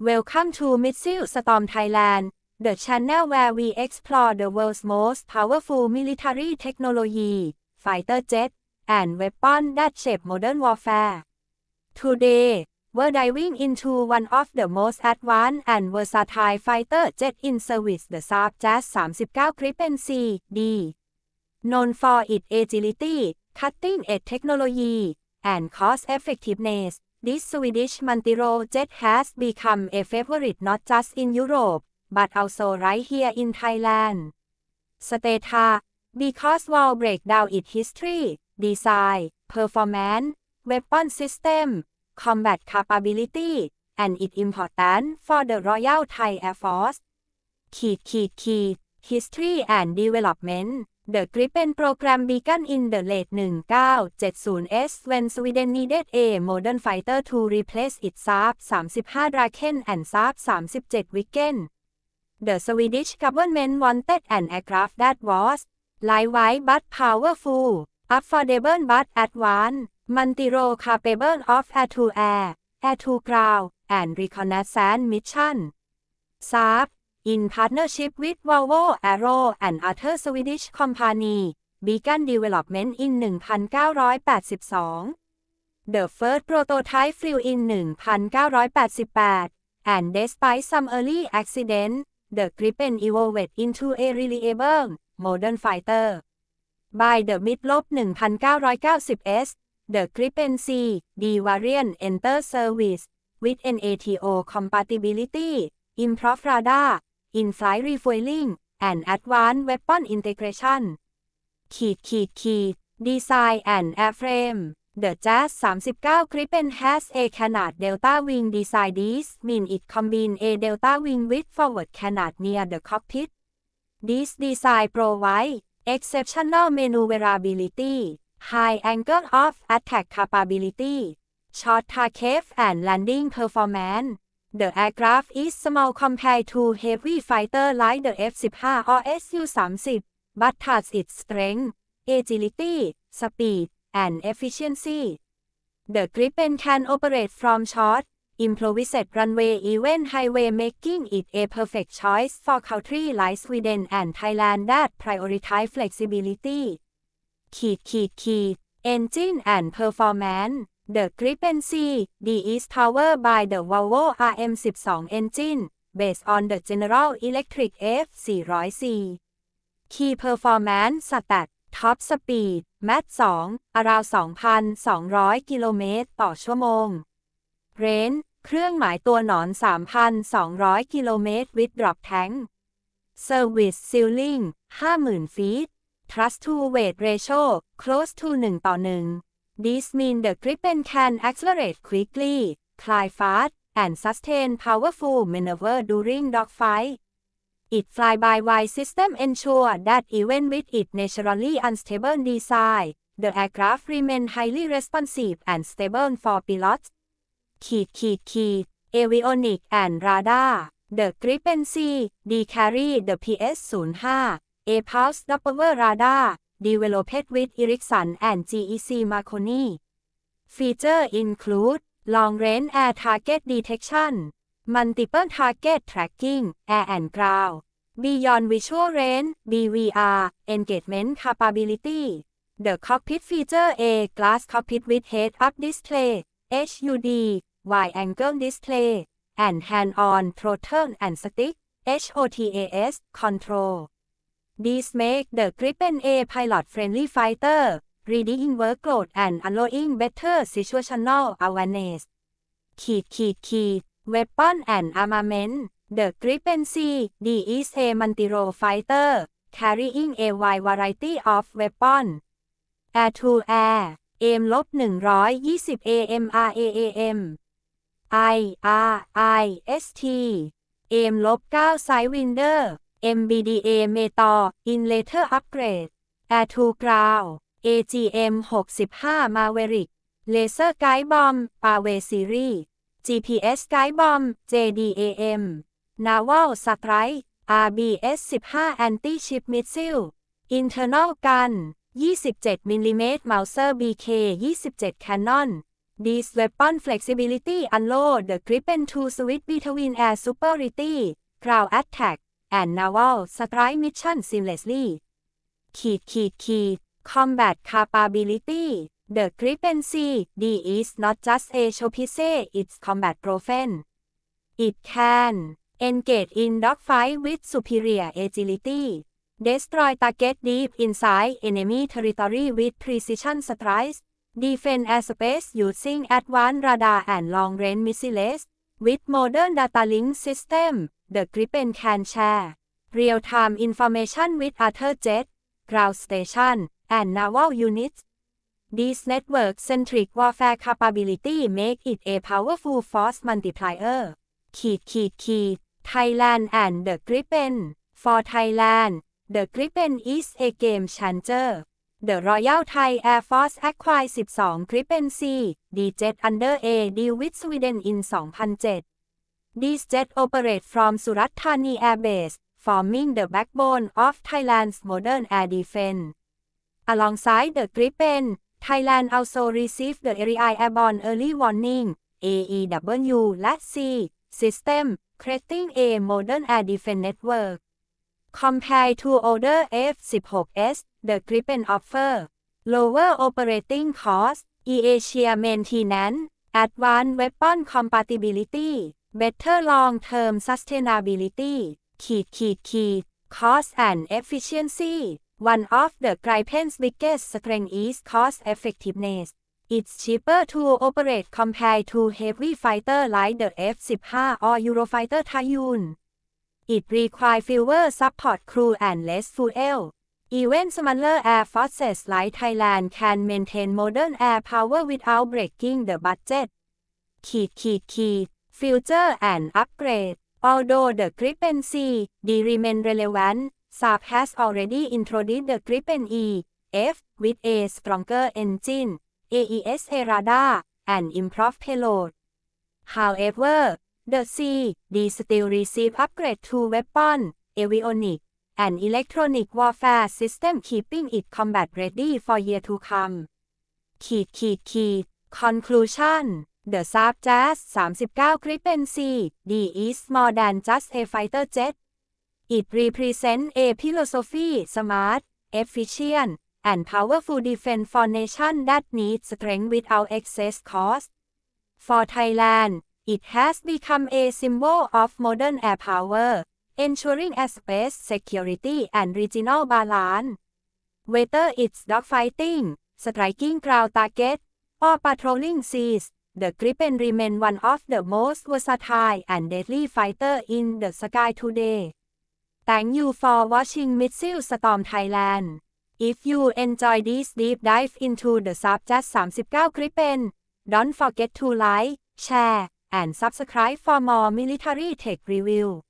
Welcome to Missile Storm Thailand, the channel where we explore the world's most powerful military technology, fighter jet, and weapons that shape modern warfare. Today, we're diving into one of the most advanced and versatile fighter jet in service, the Saab JAS 39 Gripen C D. Known for its agility, cutting-edge technology, and cost-effectiveness, this Swedish Mantiro jet has become a favorite not just in Europe, but also right here in Thailand. Stata, because while breakdown its history, design, performance, weapon system, combat capability, and its importance for the Royal Thai Air Force. Key, key, key, history and development The Gripen program began in the late 1970s when Sweden needed a modern fighter to replace its Saab 35 Draken and Saab 37 Viggen. The Swedish government wanted an aircraft that was lightweight but powerful, affordable but advanced, multi-role capable of air-to-air, air-to-ground, and reconnaissance mission. Saab, in partnership with Volvo Aero and other Swedish company, began development in 1982. The first prototype flew in 1988, and despite some early accidents, the Gripen evolved into a reliable, modern fighter. By the mid-1990s, the Gripen C, D variant entered service, with NATO compatibility, improved radar, in-flight refueling, and advanced weapon integration ขีดขีดขีด Design and Airframe The JAS 39 Gripen has a canard delta wing design This means it combines a delta wing with forward canard near the cockpit. This design provides exceptional maneuverability, high angle of attack capability, short takeoff and landing performance. the aircraft is small compared to heavy fighter like the F-15 or Su-30, but has its strength, agility, speed, and efficiency. The Gripen can operate from short, improvised runway even highway making it a perfect choice for countries like Sweden and Thailand that prioritize flexibility. Key, key, key, engine and performance. The Gripen C D is powered by the Volvo RM12 engine, based on the General Electric F400C. Key Performance Stat Top Speed Mach 2 around 2,200 กิโลเมตรต่อชั่วโมง Range เครื่องหมายตัวหนอน 3,200 กิโลเมตร with drop tank Service Ceiling 50,000 feet Thrust to weight ratio close to 1 ต่อ 1 This means the Gripen can accelerate quickly, fly fast, and sustain powerful maneuver during dogfight. Its fly-by-wire system ensure that even with its naturally unstable design, the aircraft remain highly responsive and stable for pilots. Key, key, key, avionic and radar. The Gripen C, D carry the PS-05, a pulse Doppler radar, developed with Ericsson and GEC Marconi. Feature include long-range air target detection, multiple target tracking, air and ground, beyond visual range, BVR, engagement capability. The cockpit feature a glass cockpit with head-up display, HUD, wide-angle display, and hand-on throttle and stick, HOTAS, control. This make the Gripen a pilot-friendly fighter, reducing workload and allowing better situational awareness. ขีดขีดขีด Weapon and Armament The Gripen C D is a multi-role fighter, carrying a wide variety of weapons. Air to Air AIM ลบ120 AMRAAM I R I S T AIM ลบ9 Sidewinder MBDA Metal in Later Upgrade Air to Ground AGM 65 Maverick Laser Guide Bomb Pave Series GPS Guide Bomb JDAM Naval Strike RBS 15 Anti-Ship Missile Internal Gun 27 mm Mauser BK 27 Cannon This weapon flexibility allow the Gripen to switch between air superiority, ground attack, and naval strike mission seamlessly. ขีดขีดขีด combat capability The Gripen C D is not just a showpiece it's combat proven It can engage in dogfight with superior agility destroy target deep inside enemy territory with precision strikes defend airspace using advanced radar and long-range missiles with modern data link system The Gripen can share real-time information with other jet ground station and naval units This network-centric warfare capability make it a powerful force multiplier. ขีดขีดขีด Thailand and the Gripen For Thailand the Gripen is a game changer. The Royal Thai Air Force acquired 12 Gripen C D-Jet under a deal with Sweden in 2007. These jets operate from Surat Thani Air Base, forming the backbone of Thailand's modern air defense. Alongside the Gripen, Thailand also received the Area Airborne Early Warning AEW และ C system creating a modern air defense network. Compared to older F-16s, the Gripen offer lower operating costs, EASIA maintenance, advanced weapon compatibility, better long-term sustainability, ขีดขีดขีด cost and efficiency. One of the Gripen's biggest strengths is cost effectiveness. It's cheaper to operate compared to heavy fighter like the F-15 or Eurofighter Typhoon. It requires fewer support crew and less fuel. Even smaller air forces like Thailand can maintain modern air power without breaking the budget. ขีดขีดขีด Future and Upgrade. Although the Gripen-C D remain relevant, Saab has already introduced the Gripen-E F with a stronger engine, AESA radar, and improved payload. However, the C D still receive upgrade to weapon, avionic, and electronic warfare system keeping it combat ready for year to come. Conclusion The s a b Jazz 39 Gripen C D is more than just a fighter jet. It represents a philosophy smart, efficient, and powerful defense for nation that needs strength without excess cost. For Thailand, it has become a symbol of modern air power, ensuring airspace security and regional balance. Whether it's dogfighting, striking ground target, or patrolling seas, the Gripen remain one of the most versatile and deadly fighter in the sky today. Thank you for watching Missile Storm Thailand. If you enjoy this deep dive into the Subject 39 Gripen, don't forget to like, share, and subscribe for more military tech review.